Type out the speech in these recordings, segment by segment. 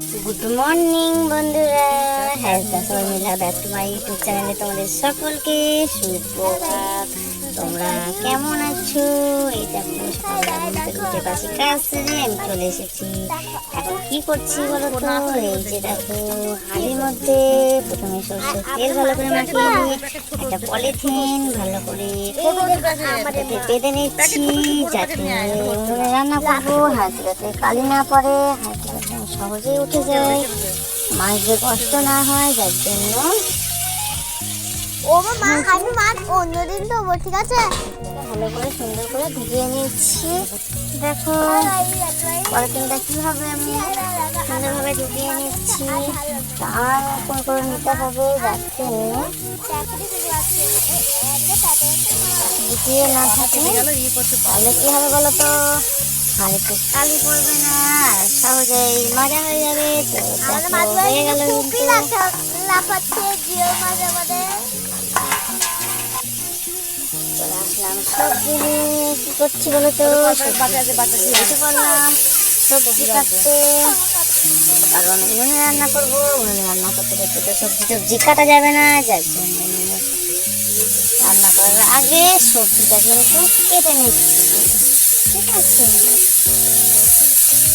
Good morning বন্ধুরা। হ্যাঁ সবাই ব্যাক টু মাই ইউটিউব চ্যানেলে তোমাদের সকলকে সুপ্রভাত তোমরা কেমন আছো? এই দেখো, সকালবেলা উঠে পাশে সেরে আমি চলে এসেছি। এখন কি করছি বলো তো? এই যে দেখো, হাড়ির মধ্যে প্রথমে সরষের তেল ভালো করে মাখিয়ে একটা পলিথিন ভালো করে বেঁধে নিচ্ছি, যাতে রান্না করব। হাতে যাতে কালি না পড়ে হাতে যাতে সহজেই উঠে যায় মাছদের কষ্ট না হয় যার জন্য ও মা আমি মাছ অন্যদিন তো ঠিক আছে ভালো করে সুন্দর করে ঢুকিয়ে নিচ্ছি দেখো পলিথিনটা কীভাবে আমি সুন্দরভাবে ঢুকিয়ে নিচ্ছি আর করে করে নিতে হবে যাতে না থাকে তাহলে কি হবে বলো তো? হাড়িতে কালি পড়বে না আর সহজেই মজা হয়ে যাবে। তো হয়ে গেল লাফাচ্ছে জিও মাঝে মাঝে। চলে আসলাম সবজি নিয়ে। কি করছি বলো তো? পড়লাম সবজি কাটতে। কারণ উনুনে রান্না করব উনুনে রান্না করতে করতে তো সবজি টবজি কাটা যাবে না যার জন্য করার আগে সবজিটা কিন্তু কেটে নিচ্ছি। ঠিক আছে?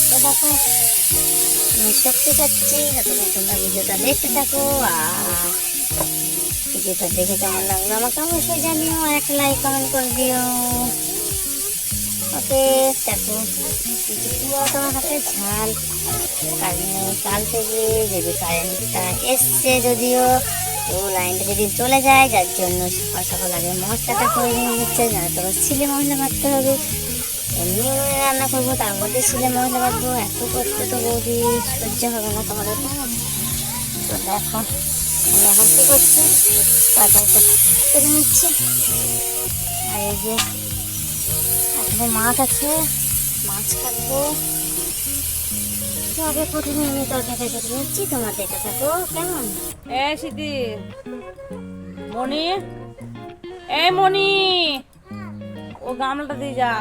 তো সবজি কাটছি। যতক্ষণ তোমরা ভিডিওটা দেখতে থাকো আর ভিডিওটা দেখে কেমন লাগল আমাকে অবশ্যই জানিও আর একটা লাইক কমেন্ট করে দিও। ওকে, দেখো তোমার হাতে ঝাল। কারণ কাল থেকে যদি কারেন্টটা এসছে যদিও তো লাইনটা যদি চলে যায়, যার জন্য সকাল সকাল আগে মশলাটা করে নিয়ে নিচ্ছে না তো ছিলে মশলা মারতে হবে। এমনি রান্না করব, তার মধ্যে ছিলে মশলা বাঁধবো এত করতে তো বৌদি, সহ্য হবে না তোমাদের। তো দেখো আমি এখন কি করছি? তরকারিটা কেটে নিচ্ছি। আর এই যে মাছ আছে, মাছ কাটবো। তো আগে প্রথমে আমি তরকারিটা কেটে নিচ্ছি তোমার দেখে থাকো কেমন? এ সিদ্ধি মণি এ মণি ও গামলাটা দিয়ে যা।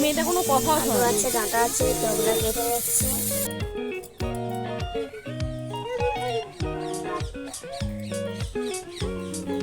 মেয়েটা কোনো কথা আছে ডাঁটা আছে তো ওগুলো কেটে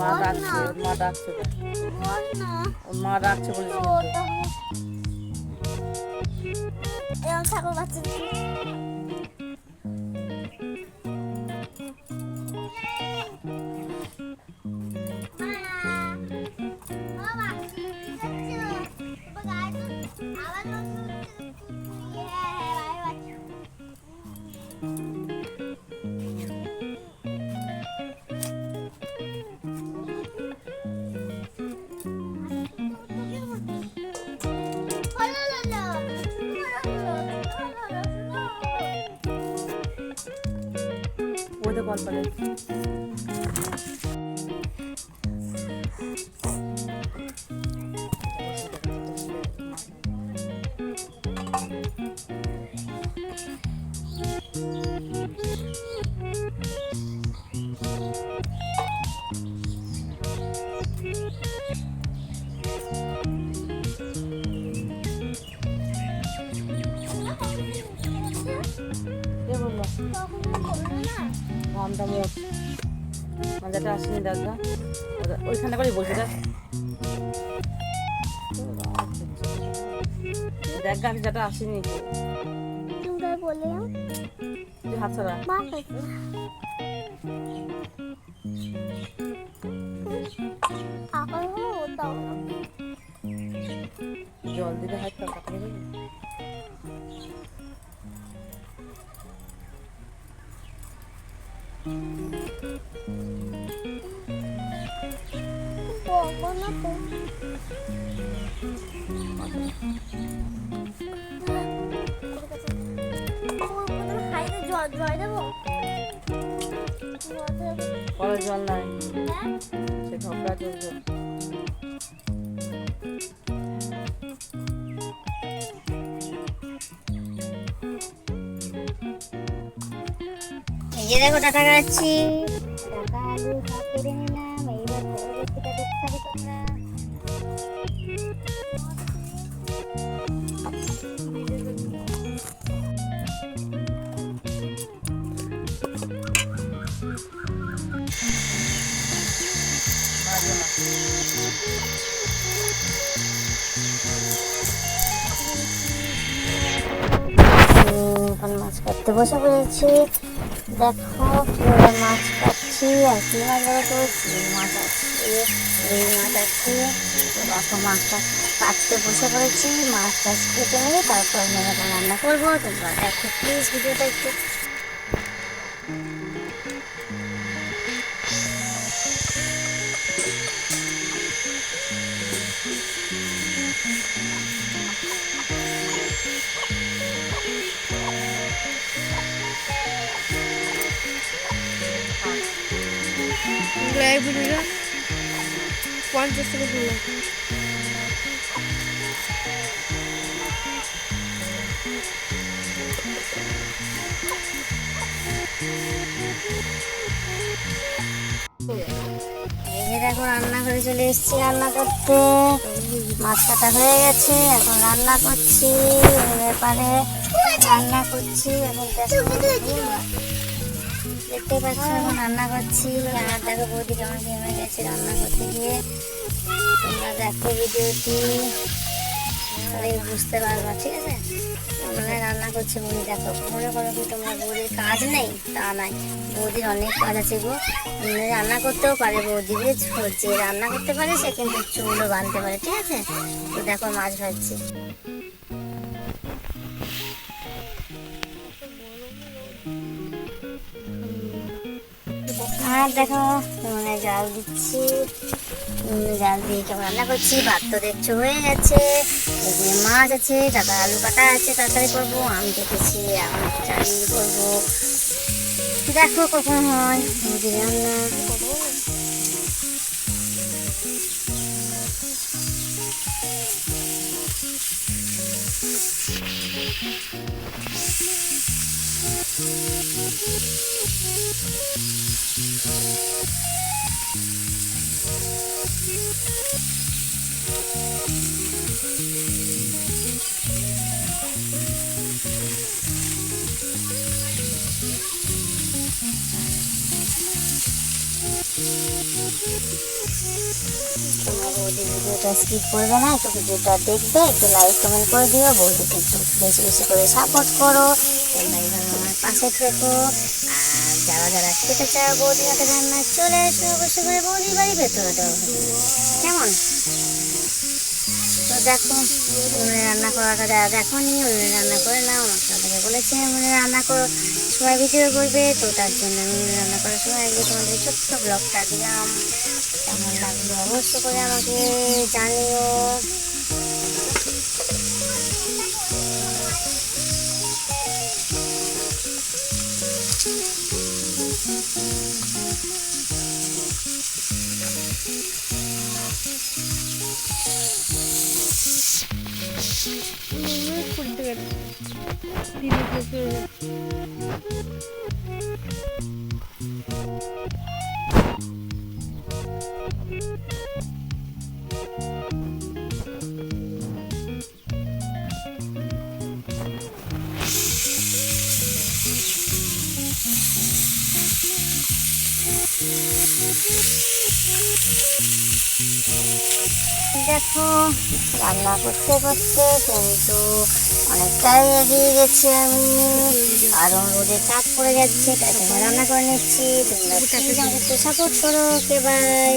মা ডাকছে মা ডাকছে মা ডাকছে বাচ্চা ওদের ঘামটা মোট মাজাটা আসেনি দাদা ওইখানে করে বসে দেখ দেখ গাছ যাটা আসেনি। বলে হাত ছাড়া। জল দিলে হয়তো কাপড় বলব না তো খাইতে জল জল দেবো জল দেবো কলের জল নাই হ্যাঁ সে ঝগড়া চলছে এই দেখো টাকা কাটছি। টাকা আলু সব মাছ কাটতে বসে পড়েছি। দেখো কীভাবে মাছ কাটছি আর কি মাছ বলতো চিংড়ি মাছ আছে রুই মাছ তো দেখো, মাছটা কাটতে বসে পড়েছি, মাছ টাছ কেটে নিয়ে তারপর মেয়েটা রান্না করব। তো দেখো প্লিজ ভিডিওটা একটু লাইভ ভিডিওটা পঞ্চাশ থেকে এই যে দেখো, রান্না করে চলে এসেছি রান্না করতে। মাছ কাটা হয়ে গেছে, এখন রান্না করছি। পারে রান্না করছি এখন দেখতে পাচ্ছ, এখন রান্না করছি। আর দেখো বৌদি কেমন ঘেমে গেছে রান্না করতে গিয়ে। তোমরা দেখো ভিডিওটি। তাহলে বুঝতে পারবা, ঠিক আছে? মানে রান্না করছে বৌদি, দেখো। মনে করো কি তোমরা বৌদির কাজ নেই? তা নাই বৌদির অনেক কাজ আছে গো। রান্না করতেও পারে বৌদি, বুঝেছ? যে রান্না করতে পারে, সে কিন্তু চুলও বাঁধতে পারে, ঠিক আছে? তো দেখো মাছ ভাজছি। আর দেখো মানে জাল দিচ্ছি। জাল দিয়ে কেমন রান্না করছি। ভাত তো দেখছ হয়ে গেছে। এদিকে মাছ আছে তারপর আলু কাটা আছে, তাড়াতাড়ি করব। আম দেখেছি আম চাল করব। দেখো কখন হয়। রান্না। তোমার বৌদি ভিডিওটা স্কিপ করবে না, একটু ভিডিওটা দেখবে, একটু লাইক কমেন্ট করে দিও, বৌদিকে একটু বেশি বেশি করে সাপোর্ট করো। আমার পাশে থেকো। যারা যারা খেতে চাও বৌদির হাতে রান্না চলে এসো অবশ্যই করে বৌদির বাড়ি ভেতরে কেমন? তো দেখো, উনুনে রান্না করাটা যারা দেখো নি, উনুনে রান্না করে নাও, আমার তাদেরকে বলেছে, উনুনে রান্না করো, সবাই ভিডিও করবে, তো তার জন্য আমি উনুনে রান্না করার সময় আজকে তোমাদের ছোট্ট ব্লগটা দিলাম। কেমন লাগল অবশ্যই করে আমাকে জানিও। দিদি থেকে দেখো, রান্না করতে করতে কিন্তু অনেকটাই এগিয়ে গেছি আমি। আর রোদে চাপ পড়ে যাচ্ছে, তাই রান্না করে নিচ্ছি। তোমরা সাপোর্ট করো কে বাই